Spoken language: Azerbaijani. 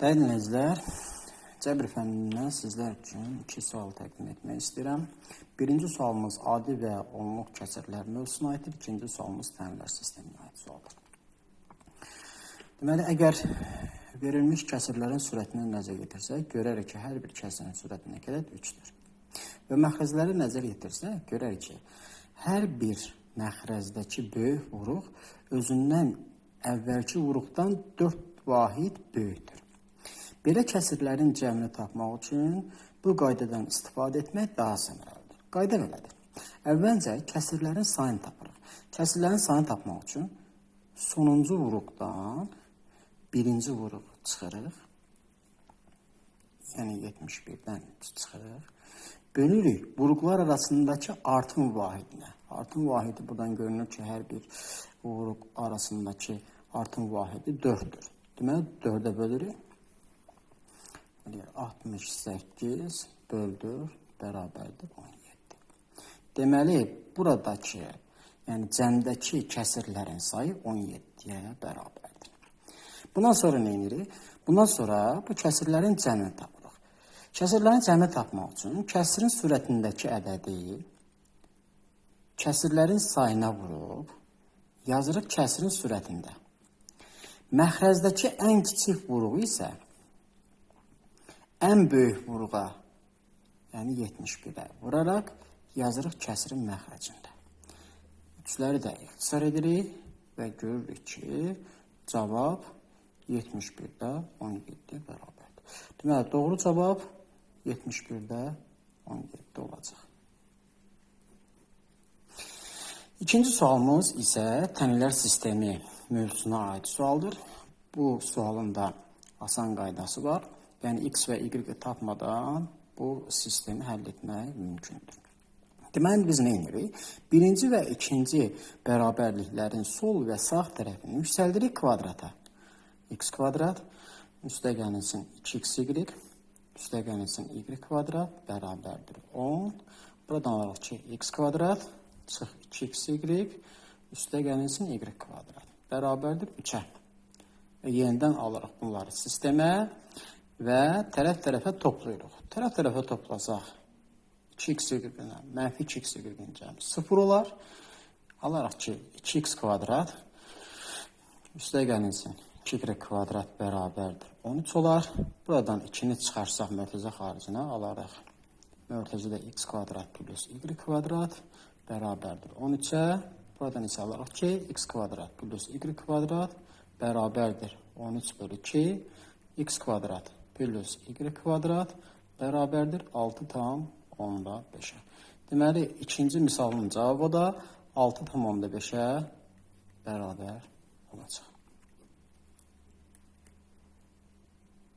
Dəyərli dinləyicilər, cəbr fənnindən sizlər üçün iki sual təqdim etmək istəyirəm. Birinci sualımız adi və onluq kəsirlər mövzusuna aiddir. İkinci sualımız təminlər sisteminə aid sualdır. Deməli, əgər verilmiş kəsirlərin sürətini nəzər yetirsək, görərik ki, hər bir kəsirin sürəti nə qədərdir? 3-dür. Və məxrəzləri nəzər yetirsək, görərik ki, hər bir məxrəzdəki böyük vuruq özündən əvvəlki vuruqdan 4 vahid böyükdür. Belə kəsirlərin cəmini tapmaq üçün bu qaydadan istifadə etmək daha səmərəlidir. Qayda belədir. Əvvəlcə kəsirlərin sayını tapırıq. Kəsirlərin sayını tapmaq üçün sonuncu vuruqdan birinci vuruq çıxırıq. Yəni 71-dən çıxırıq. Bölürük vuruqlar arasındakı artım vahidinə. Artım vahidi buradan görünür ki, hər bir vuruq arasındakı artım vahidi 4-dür. Deməli 4-ə bölürük. Deməli 68 böldür bərabərdir 17. Deməli buradakı, yəni cəmdəki kəsirlərin sayı 17-yə bərabərdir. Bundan sonra nə edirik? Bundan sonra bu kəsirlərin cəmini tapırıq. Kəsirlərin cəmini tapmaq üçün kəsirin sürətindəki ədədi kəsirlərin sayına vurub yazırıq kəsirin sürətində. Məxrəzdəki ən kiçik vuruğu isə ən böyük vuruğa, yəni 71-ə vuraraq yazırıq kəsirin məxrəcində. Üçləri də ixtisar edirik və görürük ki, cavab 71-də 17 bərabərdir. Deməli, doğru cavab 71-də 17 olacaq. İkinci sualımız isə tənələr sistemi mövzusuna aid sualdır. Bu sualın da asan qaydası var. Yəni x və y tapmadan bu sistemi həll etmək mümkündür. Deməli biz nə edirik? Birinci və ikinci bərabərliklərin sol və sağ tərəfini yüksəldirik kvadrata. x kvadrat üstə gəlsin 2xy üstə gəlsin y kvadrat bərabərdir 10. Buradan alırıq ki, x kvadrat çıx 2xy üstə gəlsin y kvadrat bərabərdir 3-ə. Və yenidən alırıq bunları sistemə və tərəf-tərəfə toplayırıq. Tərəf-tərəfə toplasaq 2x y-nə, mənfi 2x y-nin cəmi 0 olar. Alaraq ki, 2x kvadrat üstə gəlinsin 2y kvadrat bərabərdir 13 olar. Buradan 2-ni çıxarsaq mörtəzə xaricinə alarıq. Mörtəzədə x kvadrat plus y kvadrat bərabərdir 13-ə. Buradan isə alarıq ki, x kvadrat plus y kvadrat bərabərdir 13 bölü 2 x kvadrat plus y kvadrat bərabərdir 6 tam onda 5-ə. Deməli, ikinci misalın cavabı da 6 tam onda 5-ə bərabər olacaq.